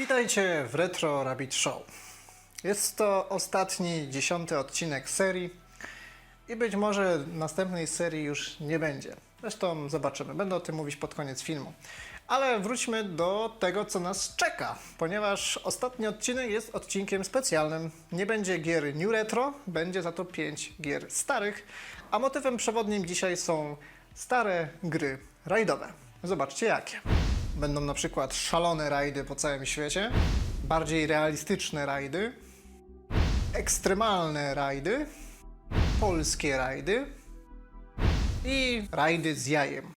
Witajcie w Retro Rabbit Show. Jest to ostatni, dziesiąty odcinek serii i być może następnej serii już nie będzie. Zresztą zobaczymy, będę o tym mówić pod koniec filmu. Ale wróćmy do tego, co nas czeka, ponieważ ostatni odcinek jest odcinkiem specjalnym. Nie będzie gier New Retro, będzie za to 5 gier starych, a motywem przewodnim dzisiaj są stare gry rajdowe. Zobaczcie jakie. Będą na przykład szalone rajdy po całym świecie, bardziej realistyczne rajdy, ekstremalne rajdy, polskie rajdy i rajdy z jajem.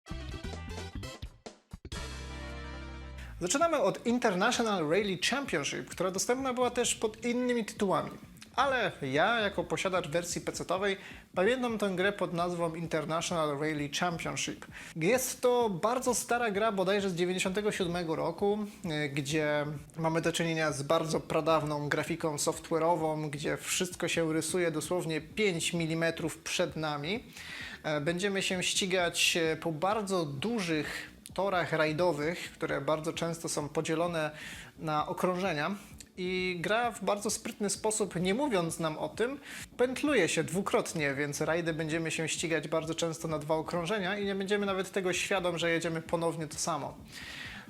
Zaczynamy od International Rally Championship, która dostępna była też pod innymi tytułami. Ale ja, jako posiadacz wersji PC-owej, pamiętam tę grę pod nazwą International Rally Championship. Jest to bardzo stara gra, bodajże z 97 roku, y, gdzie mamy do czynienia z bardzo pradawną grafiką software'ową, gdzie wszystko się rysuje dosłownie 5 mm przed nami. E, Będziemy się ścigać e, po bardzo dużych torach rajdowych, które bardzo często są podzielone na okrążenia. I gra w bardzo sprytny sposób, nie mówiąc nam o tym, pętluje się dwukrotnie, więc rajdy będziemy się ścigać bardzo często na dwa okrążenia i nie będziemy nawet tego świadom, że jedziemy ponownie to samo.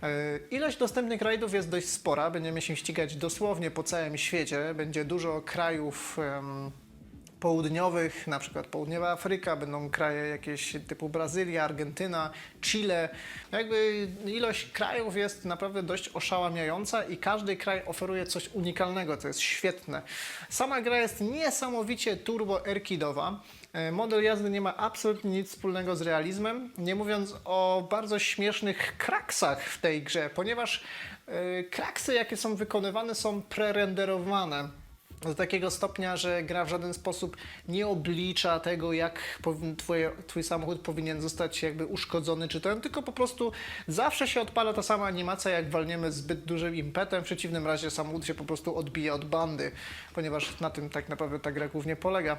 Yy, Ilość dostępnych rajdów jest dość spora. Będziemy się ścigać dosłownie po całym świecie. Będzie dużo krajów. em, południowych, na przykład południowa Afryka, będą kraje jakieś typu Brazylia, Argentyna, Chile. Jakby ilość krajów jest naprawdę dość oszałamiająca i każdy kraj oferuje coś unikalnego, co jest świetne. Sama gra jest niesamowicie turbo erkidowa. E, Model jazdy nie ma absolutnie nic wspólnego z realizmem, nie mówiąc o bardzo śmiesznych kraksach w tej grze, ponieważ e, kraksy, jakie są wykonywane, są prerenderowane do takiego stopnia, że gra w żaden sposób nie oblicza tego, jak twoje, twój samochód powinien zostać jakby uszkodzony czy ten, tylko po prostu zawsze się odpala ta sama animacja, jak walniemy zbyt dużym impetem, w przeciwnym razie samochód się po prostu odbija od bandy, ponieważ na tym tak naprawdę ta gra głównie polega.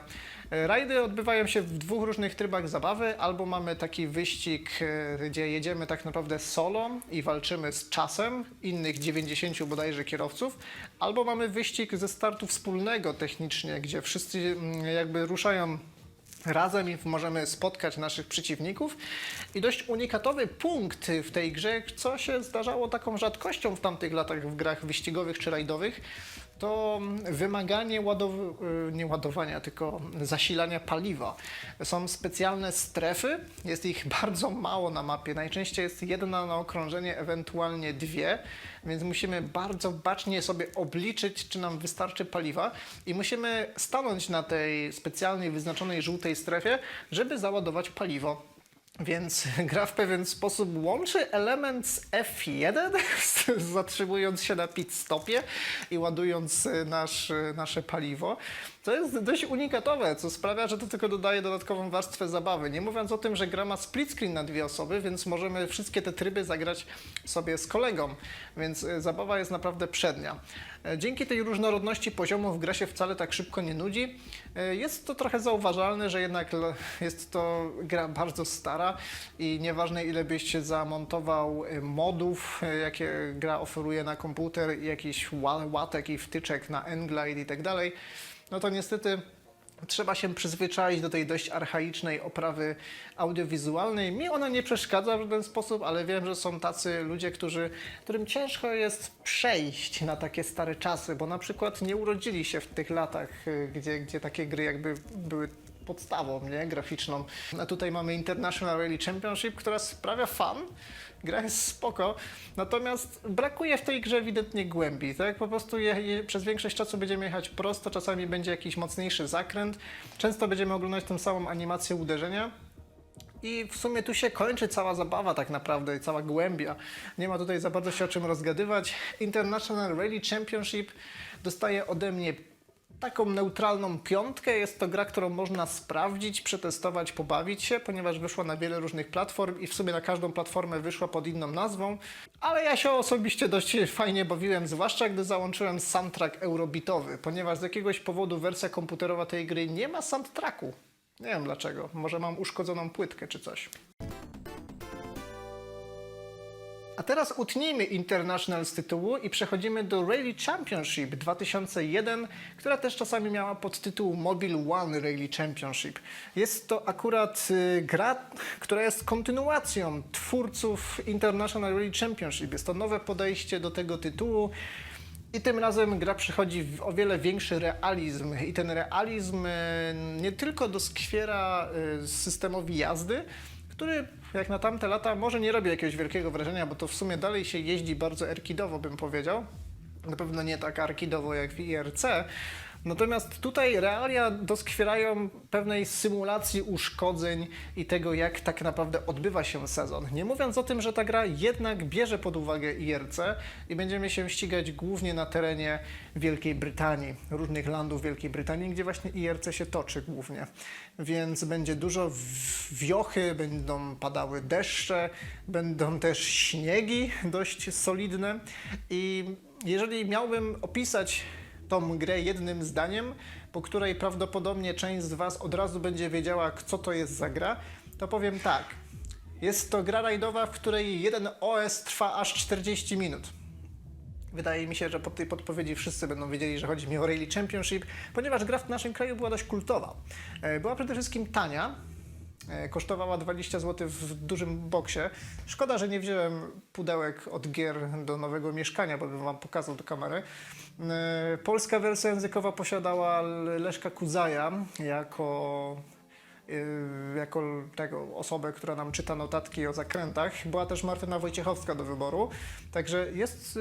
E, Rajdy odbywają się w dwóch różnych trybach zabawy, albo mamy taki wyścig, e, gdzie jedziemy tak naprawdę solo i walczymy z czasem innych 90 bodajże kierowców, albo mamy wyścig ze startu wspólnego technicznie, gdzie wszyscy mm, jakby ruszają razem i możemy spotkać naszych przeciwników. I dość unikatowy punkt w tej grze, co się zdarzało taką rzadkością w tamtych latach w grach wyścigowych czy rajdowych, to wymaganie ładow- y, nie ładowania, tylko zasilania paliwa. Są specjalne strefy, jest ich bardzo mało na mapie. Najczęściej jest jedna na okrążenie, ewentualnie dwie, więc musimy bardzo bacznie sobie obliczyć, czy nam wystarczy paliwa i musimy stanąć na tej specjalnej wyznaczonej żółtej strefie, żeby załadować paliwo. Więc gra w pewien sposób łączy element z F1, zatrzymując się na pit stopie i ładując y, nasz, y, nasze paliwo. To jest dość unikatowe, co sprawia, że to tylko dodaje dodatkową warstwę zabawy. Nie mówiąc o tym, że gra ma split screen na dwie osoby, więc możemy wszystkie te tryby zagrać sobie z kolegą, więc y, zabawa jest naprawdę przednia. E, Dzięki tej różnorodności poziomów gra się wcale tak szybko nie nudzi. E, Jest to trochę zauważalne, że jednak jest to gra bardzo stara i nieważne ile byś zamontował e, modów, e, jakie gra oferuje na komputer, ła- łatek i wtyczek na Englide i tak dalej, no to niestety Trzeba się przyzwyczaić do tej dość archaicznej oprawy audiowizualnej. Mi ona nie przeszkadza w żaden sposób, ale wiem, że są tacy ludzie, którzy, którym ciężko jest przejść na takie stare czasy, bo na przykład nie urodzili się w tych latach, y, gdzie, gdzie takie gry jakby były podstawą nie? graficzną. A tutaj mamy International Rally Championship, która sprawia fan. Gra jest spoko, natomiast brakuje w tej grze ewidentnie głębi. Tak? Po prostu je, je, przez większość czasu będziemy jechać prosto, czasami będzie jakiś mocniejszy zakręt. Często będziemy oglądać tę samą animację uderzenia. I w sumie tu się kończy cała zabawa tak naprawdę i cała głębia. Nie ma tutaj za bardzo się o czym rozgadywać. International Rally Championship dostaje ode mnie taką neutralną piątkę. Jest to gra, którą można sprawdzić, przetestować, pobawić się, ponieważ wyszła na wiele różnych platform i w sumie na każdą platformę wyszła pod inną nazwą. Ale ja się osobiście dość fajnie bawiłem, zwłaszcza gdy załączyłem soundtrack eurobitowy, ponieważ z jakiegoś powodu wersja komputerowa tej gry nie ma soundtracku. Nie wiem dlaczego. Może mam uszkodzoną płytkę czy coś. A teraz utnijmy International z tytułu i przechodzimy do Rally Championship 2001, która też czasami miała podtytuł Mobile One Rally Championship. Jest to akurat y, gra, która jest kontynuacją twórców International Rally Championship. Jest to nowe podejście do tego tytułu. I tym razem gra przychodzi w o wiele większy realizm. I ten realizm y, nie tylko doskwiera y, systemowi jazdy, który jak na tamte lata może nie robi jakiegoś wielkiego wrażenia, bo to w sumie dalej się jeździ bardzo erkidowo, bym powiedział. Na pewno nie tak arkidowo jak w IRC. Natomiast tutaj realia doskwierają pewnej symulacji uszkodzeń i tego, jak tak naprawdę odbywa się sezon. Nie mówiąc o tym, że ta gra jednak bierze pod uwagę IRC i będziemy się ścigać głównie na terenie Wielkiej Brytanii, różnych landów Wielkiej Brytanii, gdzie właśnie IRC się toczy głównie. Więc będzie dużo wiochy, będą padały deszcze, będą też śniegi dość solidne i jeżeli miałbym opisać tą grę jednym zdaniem, po której prawdopodobnie część z Was od razu będzie wiedziała, co to jest za gra, to powiem tak. Jest to gra rajdowa, w której jeden OS trwa aż 40 minut. Wydaje mi się, że po tej podpowiedzi wszyscy będą wiedzieli, że chodzi mi o Rally Championship, ponieważ gra w naszym kraju była dość kultowa. E, Była przede wszystkim tania, kosztowała 20 zł w dużym boksie. Szkoda, że nie wziąłem pudełek od gier do nowego mieszkania, bo bym Wam pokazał do kamery. E, Polska wersja językowa posiadała Leszka Kudzaja jako y, jako tego osobę, która nam czyta notatki o zakrętach. Była też Martyna Wojciechowska do wyboru. Także jest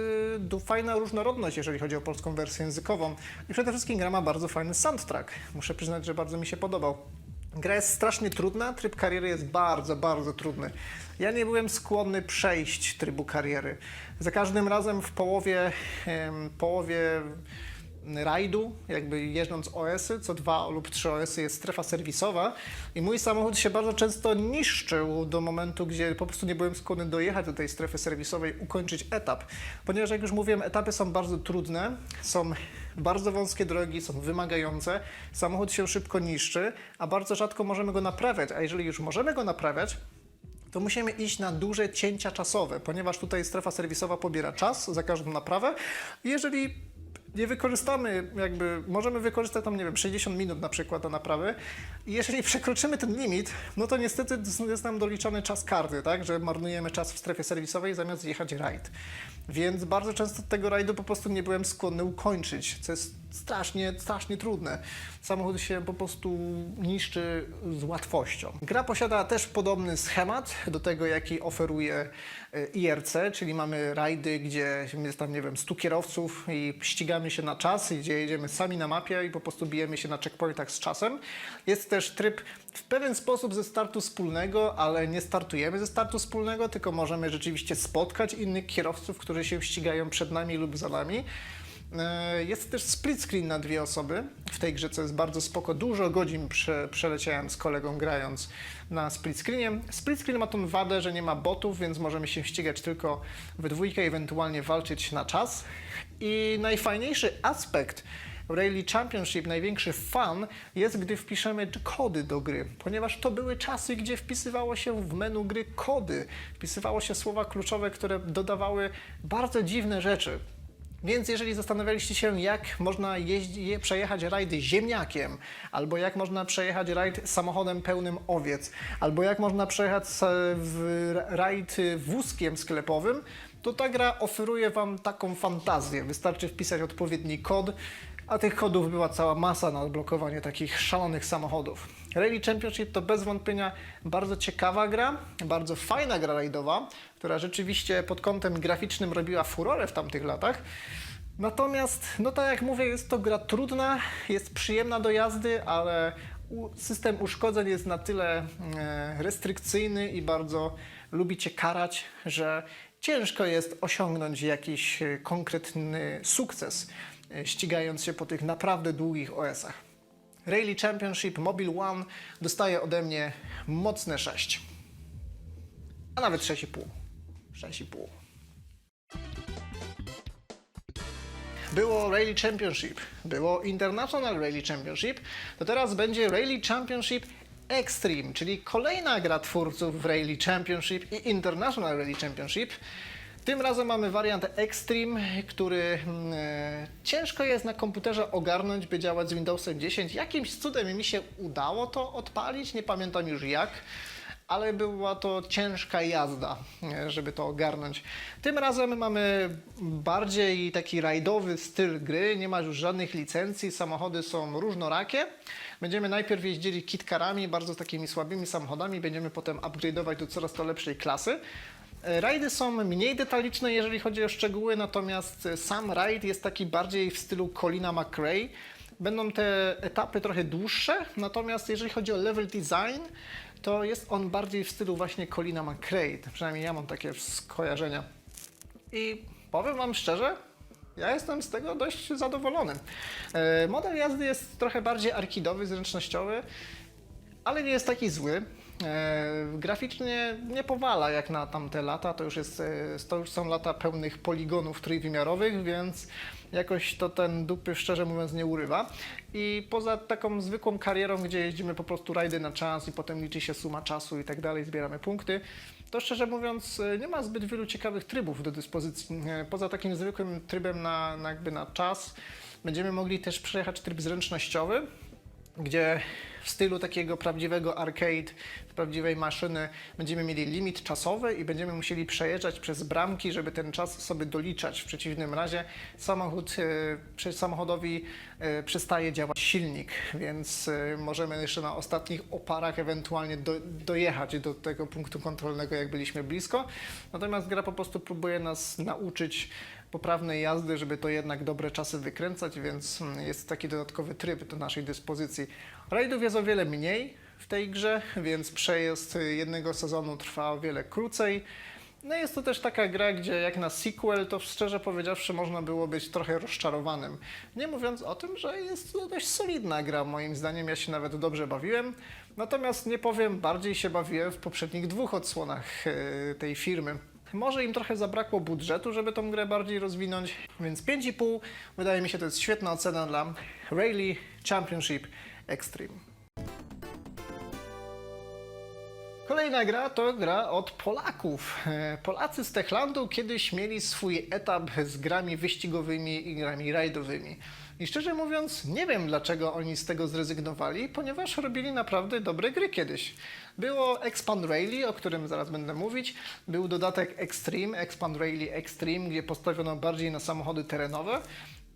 fajna różnorodność, jeżeli chodzi o polską wersję językową. I przede wszystkim gra ma bardzo fajny soundtrack. Muszę przyznać, że bardzo mi się podobał. Gra jest strasznie trudna, tryb kariery jest bardzo, bardzo trudny. Ja nie byłem skłonny przejść trybu kariery. Za każdym razem w połowie, połowie rajdu, jakby jeżdżąc OS-y, co dwa lub trzy OS-y jest strefa serwisowa i mój samochód się bardzo często niszczył do momentu, gdzie po prostu nie byłem skłonny dojechać do tej strefy serwisowej, ukończyć etap. Ponieważ jak już mówiłem, etapy są bardzo trudne, są bardzo wąskie drogi, są wymagające, samochód się szybko niszczy, a bardzo rzadko możemy go naprawiać, a jeżeli już możemy go naprawiać, to musimy iść na duże cięcia czasowe, ponieważ tutaj strefa serwisowa pobiera czas za każdą naprawę. Jeżeli nie wykorzystamy, jakby możemy wykorzystać tam, nie wiem, 60 minut na przykład do naprawy. I jeżeli przekroczymy ten limit, no to niestety jest nam doliczony czas karny, tak, że marnujemy czas w strefie serwisowej zamiast jechać rajd. Więc bardzo często tego rajdu po prostu nie byłem skłonny ukończyć, co jest strasznie, strasznie trudne. Samochód się po prostu niszczy z łatwością. Gra posiada też podobny schemat do tego, jaki oferuje e, IRC, czyli mamy rajdy, gdzie jest tam, nie wiem, 100 kierowców i ścigamy się na czas, gdzie jedziemy sami na mapie i po prostu bijemy się na checkpointach z czasem. Jest też tryb w pewien sposób ze startu wspólnego, ale nie startujemy ze startu wspólnego, tylko możemy rzeczywiście spotkać innych kierowców, którzy się ścigają przed nami lub za nami. E, Jest też split screen na dwie osoby w tej grze, co jest bardzo spoko. Dużo godzin prze, przeleciałem z kolegą grając na split screenie. Split screen ma tą wadę, że nie ma botów, więc możemy się ścigać tylko we dwójkę, ewentualnie walczyć na czas. I najfajniejszy aspekt Rally Championship, największy fan jest, gdy wpiszemy kody do gry, ponieważ to były czasy, gdzie wpisywało się w menu gry kody, wpisywało się słowa kluczowe, które dodawały bardzo dziwne rzeczy. Więc jeżeli zastanawialiście się, jak można przejechać rajdy ziemniakiem, albo jak można przejechać rajd samochodem pełnym owiec, albo jak można przejechać w rajd wózkiem sklepowym, to ta gra oferuje Wam taką fantazję. Wystarczy wpisać odpowiedni kod, a tych kodów była cała masa na odblokowanie takich szalonych samochodów. Rally Championship to bez wątpienia bardzo ciekawa gra, bardzo fajna gra rajdowa, która rzeczywiście pod kątem graficznym robiła furorę w tamtych latach. Natomiast, no tak jak mówię, jest to gra trudna, jest przyjemna do jazdy, ale system uszkodzeń jest na tyle e, restrykcyjny i bardzo lubi cię karać, że ciężko jest osiągnąć jakiś e, konkretny sukces, ścigając się po tych naprawdę długich OS-ach. Rally Championship Mobile One dostaje ode mnie mocne 6. A nawet 6,5. 6,5. Było Rally Championship, było International Rally Championship, to teraz będzie Rally Championship Extreme, czyli kolejna gra twórców w Rally Championship i International Rally Championship. Tym razem mamy wariant Extreme, który mm, e, ciężko jest na komputerze ogarnąć, by działać z Windowsem 10. Jakimś cudem mi się udało to odpalić, nie pamiętam już jak, ale była to ciężka jazda, e, żeby to ogarnąć. Tym razem mamy bardziej taki rajdowy styl gry, nie ma już żadnych licencji, samochody są różnorakie. Będziemy najpierw jeździli kitkarami, bardzo takimi słabymi samochodami, będziemy potem upgrade'ować do coraz to lepszej klasy. E, Rajdy są mniej detaliczne, jeżeli chodzi o szczegóły, natomiast e, sam rajd jest taki bardziej w stylu Colina McRae. Będą te etapy trochę dłuższe, natomiast jeżeli chodzi o level design, to jest on bardziej w stylu właśnie Colina McRae. Przynajmniej ja mam takie skojarzenia. I powiem Wam szczerze, ja jestem z tego dość zadowolony. E, Model jazdy jest trochę bardziej arkidowy, zręcznościowy, ale nie jest taki zły. E, graficznie nie powala jak na tamte lata, to już, jest, e, to już są lata pełnych poligonów trójwymiarowych, więc jakoś to ten dupy szczerze mówiąc nie urywa. I poza taką zwykłą karierą, gdzie jeździmy po prostu rajdy na czas i potem liczy się suma czasu i tak dalej, zbieramy punkty, to szczerze mówiąc e, nie ma zbyt wielu ciekawych trybów do dyspozycji. Poza takim zwykłym trybem na, na, jakby na czas będziemy mogli też przejechać tryb zręcznościowy, gdzie w stylu takiego prawdziwego arcade, prawdziwej maszyny będziemy mieli limit czasowy i będziemy musieli przejeżdżać przez bramki, żeby ten czas sobie doliczać. W przeciwnym razie samochód, e, przy samochodowi e, przestaje działać silnik, więc e, możemy jeszcze na ostatnich oparach ewentualnie do, dojechać do tego punktu kontrolnego, jak byliśmy blisko. Natomiast gra po prostu próbuje nas nauczyć poprawnej jazdy, żeby to jednak dobre czasy wykręcać, więc mm, jest taki dodatkowy tryb do naszej dyspozycji. Rajdów jest o wiele mniej w tej grze, więc przejazd jednego sezonu trwa o wiele krócej. No jest to też taka gra, gdzie jak na sequel, to szczerze powiedziawszy można było być trochę rozczarowanym. Nie mówiąc o tym, że jest to dość solidna gra, moim zdaniem ja się nawet dobrze bawiłem. Natomiast nie powiem, bardziej się bawiłem w poprzednich dwóch odsłonach e, tej firmy. Może im trochę zabrakło budżetu, żeby tą grę bardziej rozwinąć, więc 5,5 wydaje mi się to jest świetna ocena dla Rally Championship Extreme. Kolejna gra to gra od Polaków. E, Polacy z Techlandu kiedyś mieli swój etap z grami wyścigowymi i grami rajdowymi. I szczerze mówiąc, nie wiem dlaczego oni z tego zrezygnowali, ponieważ robili naprawdę dobre gry kiedyś. Było Expand Rally, o którym zaraz będę mówić. Był dodatek Extreme, Expand Rally Extreme, gdzie postawiono bardziej na samochody terenowe.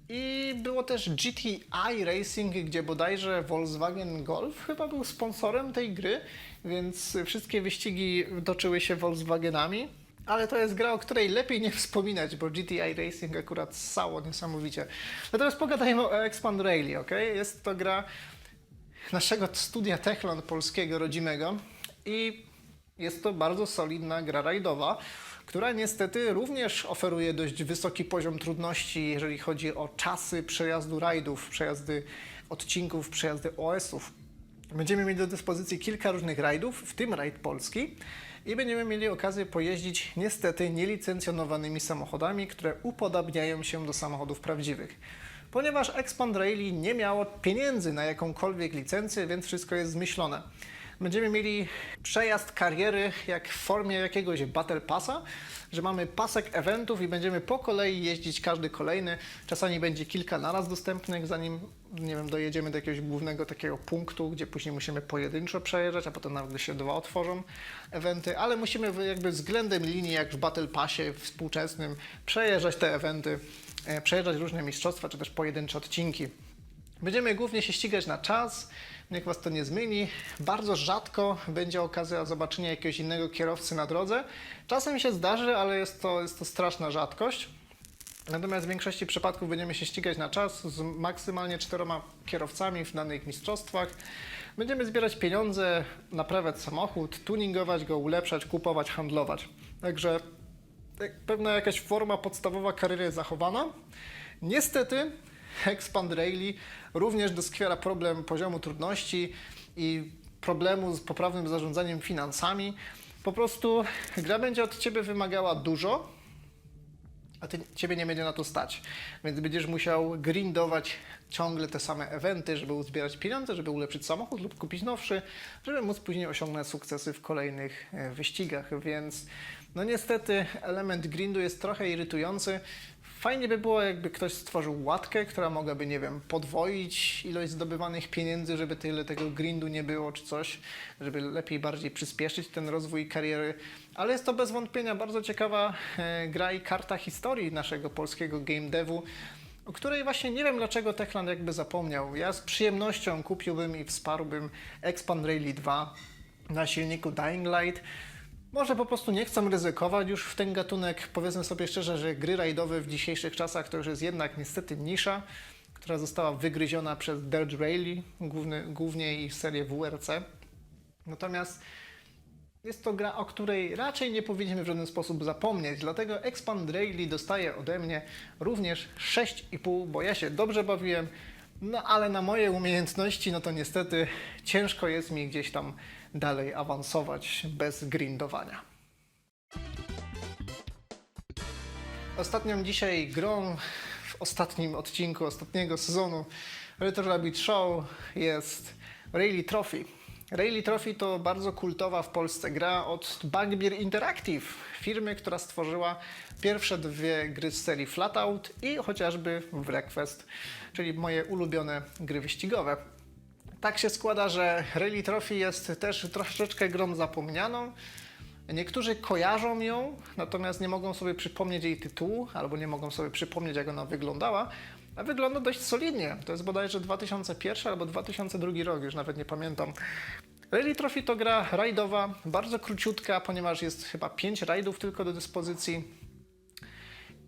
I było też GTI Racing, gdzie bodajże Volkswagen Golf chyba był sponsorem tej gry, więc wszystkie wyścigi toczyły się Volkswagenami. Ale to jest gra, o której lepiej nie wspominać, bo GTI Racing akurat ssało niesamowicie. Natomiast pogadajmy o Expand Rally, ok? Jest to gra naszego studia Techland polskiego, rodzimego i jest to bardzo solidna gra rajdowa, która niestety również oferuje dość wysoki poziom trudności, jeżeli chodzi o czasy przejazdu rajdów, przejazdy odcinków, przejazdy OS-ów. Będziemy mieli do dyspozycji kilka różnych rajdów, w tym rajd polski i będziemy mieli okazję pojeździć niestety nielicencjonowanymi samochodami, które upodabniają się do samochodów prawdziwych. Ponieważ Expand Rally nie miało pieniędzy na jakąkolwiek licencję, więc wszystko jest zmyślone. Będziemy mieli przejazd kariery jak w formie jakiegoś Battle Passa, że mamy pasek eventów i będziemy po kolei jeździć każdy kolejny. Czasami będzie kilka naraz dostępnych, zanim nie wiem, dojedziemy do jakiegoś głównego takiego punktu, gdzie później musimy pojedynczo przejeżdżać, a potem nagle się dwa otworzą eventy, ale musimy jakby względem linii, jak w Battle Passie współczesnym, przejeżdżać te eventy, e, przejeżdżać różne mistrzostwa, czy też pojedyncze odcinki. Będziemy głównie się ścigać na czas, niech Was to nie zmyli. Bardzo rzadko będzie okazja zobaczenia jakiegoś innego kierowcy na drodze. Czasem się zdarzy, ale jest to, jest to straszna rzadkość. Natomiast w większości przypadków będziemy się ścigać na czas z maksymalnie czteroma kierowcami w danych mistrzostwach. Będziemy zbierać pieniądze, naprawiać samochód, tuningować go, ulepszać, kupować, handlować. Także jak pewna jakaś forma podstawowa kariery jest zachowana. Niestety Expand Rally również doskwiera problem poziomu trudności i problemu z poprawnym zarządzaniem finansami. Po prostu gra będzie od Ciebie wymagała dużo, a ty, Ciebie nie będzie na to stać. Więc będziesz musiał grindować ciągle te same eventy, żeby uzbierać pieniądze, żeby ulepszyć samochód lub kupić nowszy, żeby móc później osiągnąć sukcesy w kolejnych e, wyścigach. Więc No niestety element grindu jest trochę irytujący. Fajnie by było, jakby ktoś stworzył łatkę, która mogłaby, nie wiem, podwoić ilość zdobywanych pieniędzy, żeby tyle tego grindu nie było, czy coś, żeby lepiej, bardziej przyspieszyć ten rozwój kariery. Ale jest to bez wątpienia bardzo ciekawa e, gra i karta historii naszego polskiego game devu, o której właśnie nie wiem dlaczego Techland jakby zapomniał. Ja z przyjemnością kupiłbym i wsparłbym Expand Rally 2 na silniku Dying Light. Może po prostu nie chcą ryzykować już w ten gatunek. Powiedzmy sobie szczerze, że gry rajdowe w dzisiejszych czasach to już jest jednak niestety nisza, która została wygryziona przez Dirt Rally, główny, głównie i serię WRC. Natomiast jest to gra, o której raczej nie powinniśmy w żaden sposób zapomnieć, dlatego Expand Rally dostaje ode mnie również 6,5, bo ja się dobrze bawiłem, no ale na moje umiejętności, no to niestety ciężko jest mi gdzieś tam dalej awansować bez grindowania. Ostatnią dzisiaj grą w ostatnim odcinku ostatniego sezonu Retro Rabbit Show jest Rally Trophy. Rally Trophy to bardzo kultowa w Polsce gra od Bugbear Interactive, firmy, która stworzyła pierwsze dwie gry z serii Flatout i chociażby Wrequest, czyli moje ulubione gry wyścigowe. Tak się składa, że Rally Trophy jest też troszeczkę grą zapomnianą. Niektórzy kojarzą ją, natomiast nie mogą sobie przypomnieć jej tytułu, albo nie mogą sobie przypomnieć, jak ona wyglądała. A wygląda dość solidnie. To jest bodajże 2001 albo 2002 rok, już nawet nie pamiętam. Rally Trophy to gra rajdowa, bardzo króciutka, ponieważ jest chyba 5 rajdów tylko do dyspozycji.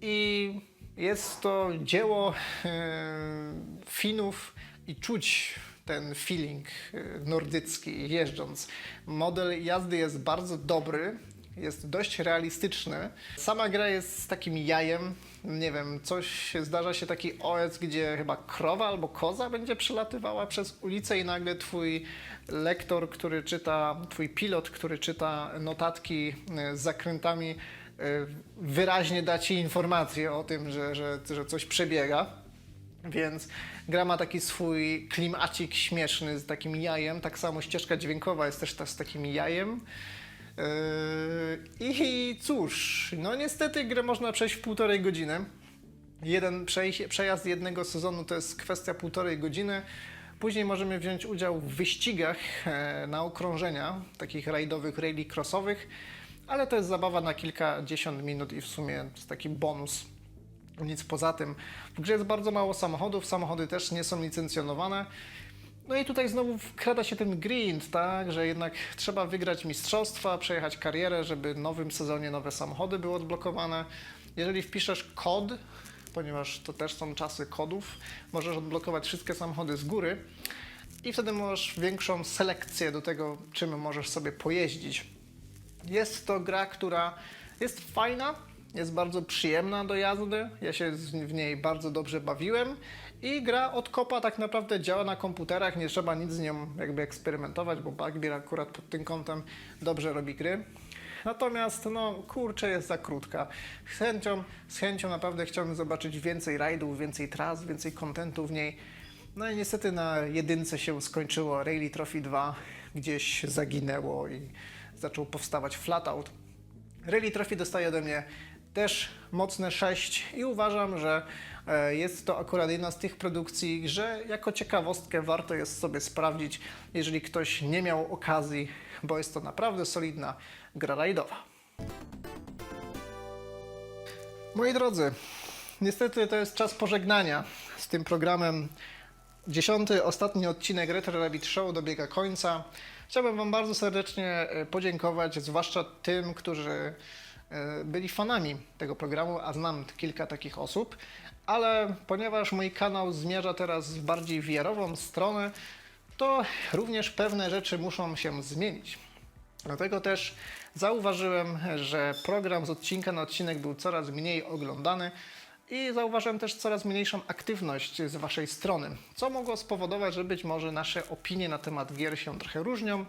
I jest to dzieło e, Finów i czuć ten feeling e, nordycki jeżdżąc. Model jazdy jest bardzo dobry, jest dość realistyczny. Sama gra jest z takim jajem. Nie wiem, coś zdarza się taki OS, gdzie chyba krowa albo koza będzie przelatywała przez ulicę i nagle twój lektor, który czyta, twój pilot, który czyta notatki e, z zakrętami, e, wyraźnie da ci informację o tym, że, że, że coś przebiega. Więc gra ma taki swój klimacik śmieszny z takim jajem. Tak samo ścieżka dźwiękowa jest też ta z takim jajem. Yy, I cóż, no niestety grę można przejść w półtorej godziny. Jeden przejazd jednego sezonu to jest kwestia półtorej godziny. Później możemy wziąć udział w wyścigach e, na okrążenia, takich rajdowych, rally crossowych, ale to jest zabawa na kilkadziesiąt minut i w sumie jest taki bonus. Nic poza tym. W grze jest bardzo mało samochodów, samochody też nie są licencjonowane. No i tutaj znowu wkrada się ten grind, tak, że jednak trzeba wygrać mistrzostwa, przejechać karierę, żeby w nowym sezonie nowe samochody były odblokowane. Jeżeli wpiszesz kod, ponieważ to też są czasy kodów, możesz odblokować wszystkie samochody z góry i wtedy masz większą selekcję do tego, czym możesz sobie pojeździć. Jest to gra, która jest fajna, jest bardzo przyjemna do jazdy. Ja się w niej bardzo dobrze bawiłem. I gra od kopa tak naprawdę działa na komputerach, nie trzeba nic z nią jakby eksperymentować, bo Bugbear akurat pod tym kątem dobrze robi gry. Natomiast, no kurczę, jest za krótka. Z chęcią, z chęcią naprawdę chciałbym zobaczyć więcej rajdów, więcej tras, więcej kontentu w niej. No i niestety na jedynce się skończyło. Rally Trophy 2 gdzieś zaginęło i zaczął powstawać Flatout. Rally Trophy dostaje ode mnie też mocne 6 i uważam, że e, jest to akurat jedna z tych produkcji, że jako ciekawostkę warto jest sobie sprawdzić, jeżeli ktoś nie miał okazji, bo jest to naprawdę solidna gra rajdowa. Moi drodzy, niestety to jest czas pożegnania z tym programem. Dziesiąty, ostatni odcinek Retro Rabbit Show dobiega końca. Chciałbym Wam bardzo serdecznie e, podziękować, zwłaszcza tym, którzy byli fanami tego programu, a znam kilka takich osób, ale ponieważ mój kanał zmierza teraz w bardziej VR-ową stronę, to również pewne rzeczy muszą się zmienić. Dlatego też zauważyłem, że program z odcinka na odcinek był coraz mniej oglądany i zauważyłem też coraz mniejszą aktywność z Waszej strony, co mogło spowodować, że być może nasze opinie na temat gier się trochę różnią.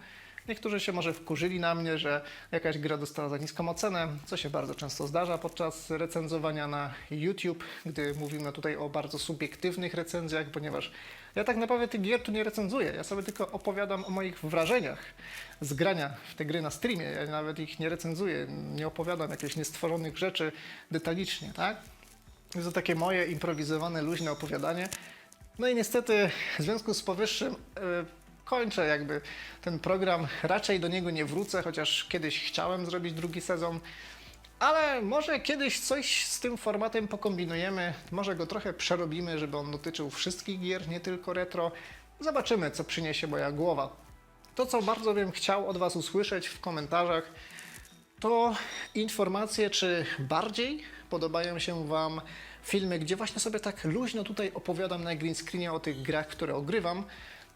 Niektórzy się może wkurzyli na mnie, że jakaś gra dostała za niską ocenę, co się bardzo często zdarza podczas recenzowania na YouTube, gdy mówimy tutaj o bardzo subiektywnych recenzjach, ponieważ ja tak naprawdę tych gier tu nie recenzuję, ja sobie tylko opowiadam o moich wrażeniach z grania w te gry na streamie. Ja nawet ich nie recenzuję, nie opowiadam jakichś niestworzonych rzeczy detalicznie, tak? Jest to takie moje improwizowane, luźne opowiadanie. No i niestety w związku z powyższym e, kończę jakby ten program. Raczej do niego nie wrócę, chociaż kiedyś chciałem zrobić drugi sezon. Ale może kiedyś coś z tym formatem pokombinujemy, może go trochę przerobimy, żeby on dotyczył wszystkich gier, nie tylko retro. Zobaczymy, co przyniesie moja głowa. To, co bardzo bym chciał od Was usłyszeć w komentarzach, to informacje, czy bardziej podobają się Wam filmy, gdzie właśnie sobie tak luźno tutaj opowiadam na green screenie o tych grach, które ogrywam,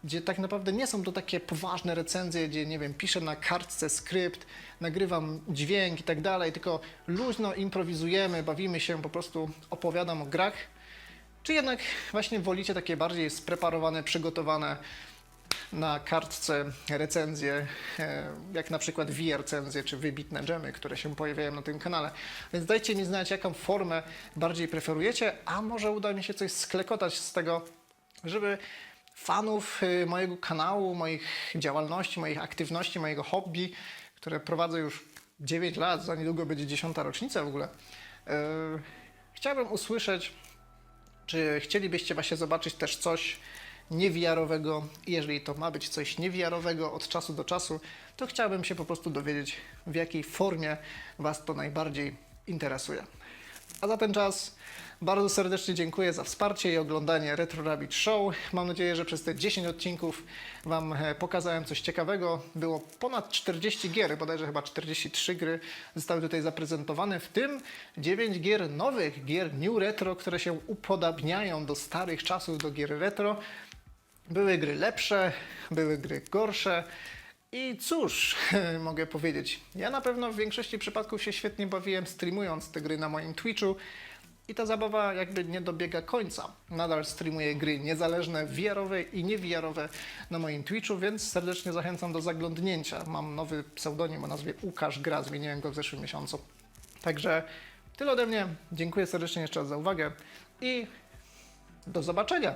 gdzie tak naprawdę nie są to takie poważne recenzje, gdzie nie wiem, piszę na kartce skrypt, nagrywam dźwięk i tak dalej, tylko luźno improwizujemy, bawimy się, po prostu opowiadam o grach. Czy jednak właśnie wolicie takie bardziej spreparowane, przygotowane na kartce recenzje, e, jak na przykład VR-recenzje czy wybitne dżemy, które się pojawiają na tym kanale. Więc dajcie mi znać, jaką formę bardziej preferujecie, a może uda mi się coś sklekotać z tego, żeby fanów e, mojego kanału, moich działalności, moich aktywności, mojego hobby, które prowadzę już 9 lat, za niedługo będzie 10 rocznica w ogóle, e, chciałbym usłyszeć, czy chcielibyście właśnie zobaczyć też coś niewiarowego? Jeżeli to ma być coś niewiarowego od czasu do czasu, to chciałbym się po prostu dowiedzieć, w jakiej formie Was to najbardziej interesuje. A za ten czas bardzo serdecznie dziękuję za wsparcie i oglądanie Retro Rabbit Show. Mam nadzieję, że przez te 10 odcinków Wam e, pokazałem coś ciekawego. Było ponad 40 gier, bodajże chyba 43 gry zostały tutaj zaprezentowane, w tym 9 gier nowych, gier New Retro, które się upodabniają do starych czasów, do gier retro. Były gry lepsze, były gry gorsze. I cóż, mogę powiedzieć, ja na pewno w większości przypadków się świetnie bawiłem streamując te gry na moim Twitchu i ta zabawa jakby nie dobiega końca. Nadal streamuję gry niezależne, VR-owe i nie VR-owe na moim Twitchu, więc serdecznie zachęcam do zaglądnięcia. Mam nowy pseudonim o nazwie Łukasz Gra, zmieniłem go w zeszłym miesiącu. Także tyle ode mnie. Dziękuję serdecznie jeszcze raz za uwagę i do zobaczenia.